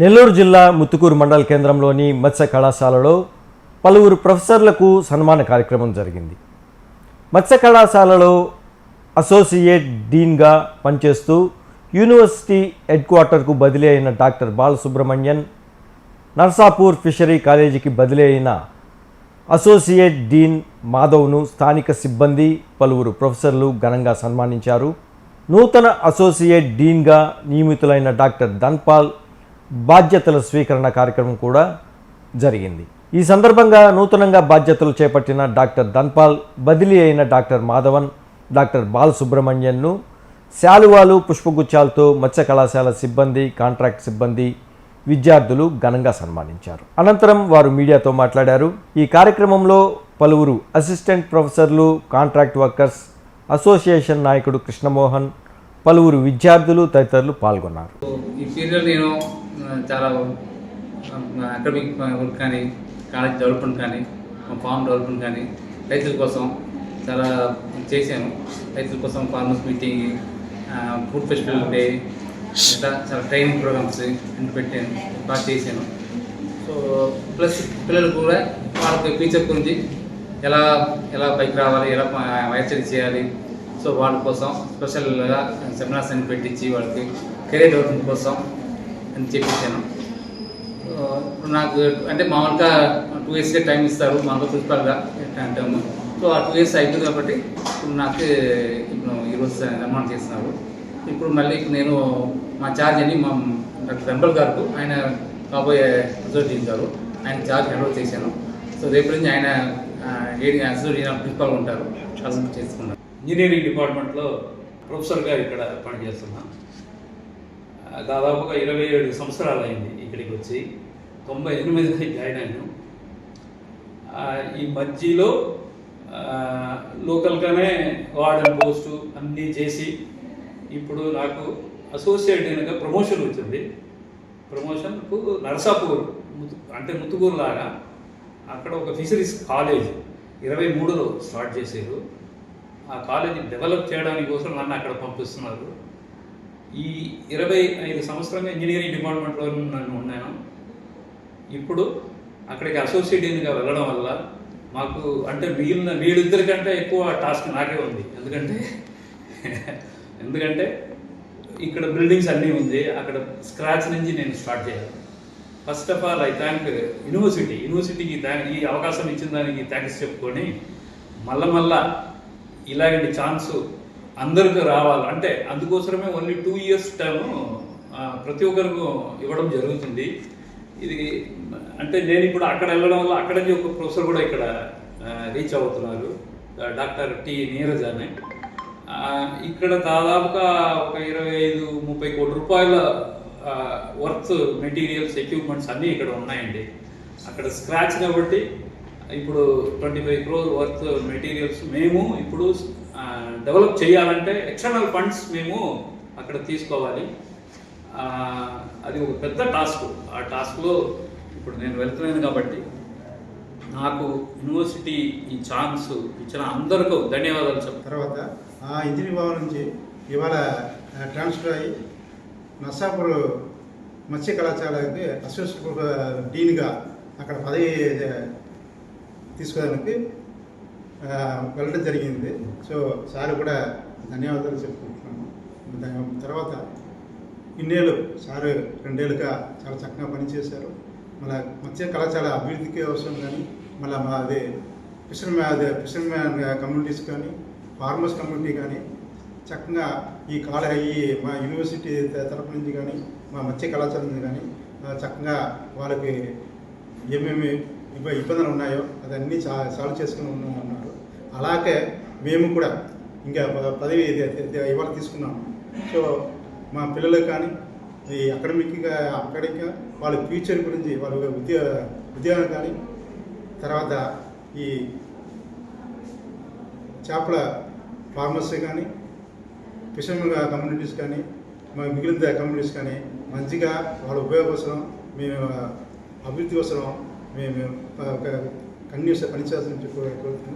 నెల్లూరు జిల్లా ముత్తుకూరు మండల కేంద్రంలోని మత్స్య కళాశాలలో పలువురు ప్రొఫెసర్లకు సన్మాన కార్యక్రమం జరిగింది. మత్స్య కళాశాలలో అసోసియేట్ డీన్గా పనిచేస్తూ యూనివర్సిటీ హెడ్ క్వార్టర్కు బదిలీ అయిన డాక్టర్ బాలసుబ్రహ్మణ్యన్ నర్సాపూర్ ఫిషరీ కాలేజీకి బదిలీ అయిన అసోసియేట్ డీన్ మాధవ్ను స్థానిక సిబ్బంది పలువురు ప్రొఫెసర్లు ఘనంగా సన్మానించారు. నూతన అసోసియేట్ డీన్గా నియమితులైన డాక్టర్ ధన్పాల్ బాధ్యతల స్వీకరణ కార్యక్రమం కూడా జరిగింది. ఈ సందర్భంగా నూతనంగా బాధ్యతలు చేపట్టిన డాక్టర్ ధన్పాల్ బదిలీ అయిన డాక్టర్ మాధవన్ డాక్టర్ బాలసుబ్రహ్మణ్యన్ను శాలువాలు పుష్పగుచ్చాలతో మత్స్య కళాశాల సిబ్బంది కాంట్రాక్ట్ సిబ్బంది విద్యార్థులు ఘనంగా సన్మానించారు. అనంతరం వారు మీడియాతో మాట్లాడారు. ఈ కార్యక్రమంలో పలువురు అసిస్టెంట్ ప్రొఫెసర్లు కాంట్రాక్ట్ వర్కర్స్ అసోసియేషన్ నాయకుడు కృష్ణమోహన్ పలువురు విద్యార్థులు తదితరులు పాల్గొన్నారు. ఈ పీరియడ్ నేను చాలా అకాడమిక్ వర్క్ కానీ కాలేజ్ డెవలప్మెంట్ కానీ ఫామ్ డెవలప్మెంట్ కానీ రైతుల కోసం చాలా చేశాను. రైతుల కోసం farmers meeting food festival day ఇట్లా చాలా ట్రైనింగ్ ప్రోగ్రామ్స్ అన్ని పెట్టాను బాగా చేశాను. సో ప్లస్ పిల్లలు కూడా వాళ్ళకి ఫ్యూచర్ గురించి ఎలా ఎలా పైకి రావాలి ఎలా వైచరీ చేయాలి. సో వాళ్ళ కోసం స్పెషల్గా సెమినార్స్ అని పెట్టించి వాళ్ళకి కెరీర్ డెవలప్మెంట్ కోసం అని ఇప్పుడు నాకు అంటే మామూలుగా టూ ఇయర్స్కే టైం ఇస్తారు మాకు ప్రిన్సిపల్గా అంటాము సో ఆ టూ ఇయర్స్ అయిపోయింది కాబట్టి ఇప్పుడు నాకు ఇప్పుడు ఈరోజు నిర్మాణం చేస్తున్నారు. ఇప్పుడు మళ్ళీ నేను మా ఛార్జ్ అని మా డాక్టర్ వెంబల్ గారు ఆయన కాబోయే అసోసియేట్ గారు ఆయన ఛార్జ్ హ్యాండ్ చేశాను. సో రేపు నుంచి ఆయన అసోసియేట్ ప్రిన్సిపల్ ఉంటారు. అసలు చేసుకున్నారు ఇంజనీరింగ్ డిపార్ట్మెంట్లో ప్రొఫెసర్గా ఇక్కడ పనిచేస్తున్నా ఆ, దాదాపుగా ఇరవై ఏడు సంవత్సరాలు అయింది ఇక్కడికి వచ్చి. తొంభై ఎనిమిదిలో జాయిన్ అయ్యాను. ఈ మధ్యలో ఆ, లోకల్గానే వార్డెన్ పోస్టు అన్నీ చేసి ఇప్పుడు నాకు అసోసియేట్ అయినగా ప్రమోషన్ వచ్చింది. ప్రమోషన్కు నరసాపూర్ అంటే ముత్తుకూరు లాగా అక్కడ ఒక ఫిషరీస్ కాలేజ్ ఇరవై మూడులో స్టార్ట్ చేశారు. ఆ కాలేజీ డెవలప్ చేయడానికి కోసం నన్ను అక్కడ పంపిస్తున్నారు. ఈ ఇరవై ఐదు సంవత్సరంగా ఇంజనీరింగ్ డిపార్ట్మెంట్లో నన్ను ఉన్నాను. ఇప్పుడు అక్కడికి అసోసియేట్గా వెళ్ళడం వల్ల మాకు అంటే మిగిలిన వీళ్ళిద్దరికంటే ఎక్కువ టాస్క్ నాకే ఉంది. ఎందుకంటే ఎందుకంటే ఇక్కడ బిల్డింగ్స్ అన్నీ ఉంది. అక్కడ స్క్రాచ్ నుంచి నేను స్టార్ట్ చేయాలి. First of all I thank university యూనివర్సిటీకి థ్యాంక్ ఈ అవకాశం ఇచ్చిన దానికి థ్యాంక్స్ చెప్పుకొని మళ్ళా మళ్ళా ఇలాంటి ఛాన్స్ అందరికీ రావాలి. అంటే అందుకోసమే ఓన్లీ టూ ఇయర్స్ టైము ప్రతి ఒక్కరికి ఇవ్వడం జరుగుతుంది. ఇది అంటే నేను ఇప్పుడు అక్కడ వెళ్ళడం వల్ల అక్కడ నుంచి ఒక ప్రొఫెసర్ కూడా ఇక్కడ రీచ్ అవుతున్నారు. డాక్టర్ టి నీరజ్ అనే. ఇక్కడ దాదాపుగా ఒక ఇరవై ఐదు ముప్పై కోట్ల రూపాయల వర్త్ మెటీరియల్స్ ఎక్విప్మెంట్స్ అన్నీ ఇక్కడ ఉన్నాయండి. అక్కడ స్క్రాచ్ కాబట్టి ఇప్పుడు twenty five crore worth materials మేము ఇప్పుడు డెవలప్ చేయాలంటే ఎక్స్టర్నల్ ఫండ్స్ మేము అక్కడ తీసుకోవాలి. అది ఒక పెద్ద టాస్క్ ఆ టాస్క్లో ఇప్పుడు నేను వెళ్తున్నాను కాబట్టి నాకు యూనివర్సిటీ ఈ ఛాన్స్ ఇచ్చిన అందరికీ ధన్యవాదాలు చెప్తాను తర్వాత ఆ ఇంజనీరింగ్ భవన్ నుంచి ఇవాళ ట్రాన్స్ఫర్ అయ్యి నర్సాపూర్ మత్స్య కళాశాలకి అసోసియేట్ డీన్గా అక్కడ పదవి తీసుకోవడానికి వెళ్ళడం జరిగింది. సో సార్ కూడా ధన్యవాదాలు చెప్పుకుంటున్నాను. తర్వాత ఇన్నేళ్ళు సారు రెండేళ్ళుగా చాలా చక్కగా పనిచేశారు. మళ్ళీ మత్స్య కళాశాల అభివృద్ధికి అవసరం కానీ మళ్ళీ మా అదే ఫిషర్ మ్యా అదే ఫిషర్ మ్యాన్ కమ్యూనిటీస్ కానీ ఫార్మర్స్ కమ్యూనిటీ కానీ చక్కగా ఈ కాల ఈ మా యూనివర్సిటీ తరపు నుంచి కానీ మా మత్స్య కళాశాల నుంచి కానీ చక్కగా వాళ్ళకి ఏమేమి ఇబ్బందులు ఉన్నాయో అదన్నీ చా సాల్వ్ చేసుకుని ఉన్నా- అన్నారు అలాగే మేము కూడా ఇంకా పదవి ఇవాళ తీసుకున్నాము సో మా పిల్లలకు కానీ ఈ అకాడమిక్గా అకాడమిక్గా వాళ్ళ ఫ్యూచర్ గురించి వాళ్ళ ఉద్యోగ ఉద్యోగం కానీ తర్వాత ఈ చేపల ఫార్మర్స్ కానీ ఫిషర్మెన్ కమ్యూనిటీస్ కానీ మా మిగిలిన కమ్యూనిటీస్ కానీ మంచిగా వాళ్ళ ఉపయోగం కోసం మేము అభివృద్ధి కోసం మేము కన్యూస్ పనిచేయాల్సిన కోరుతున్నాం.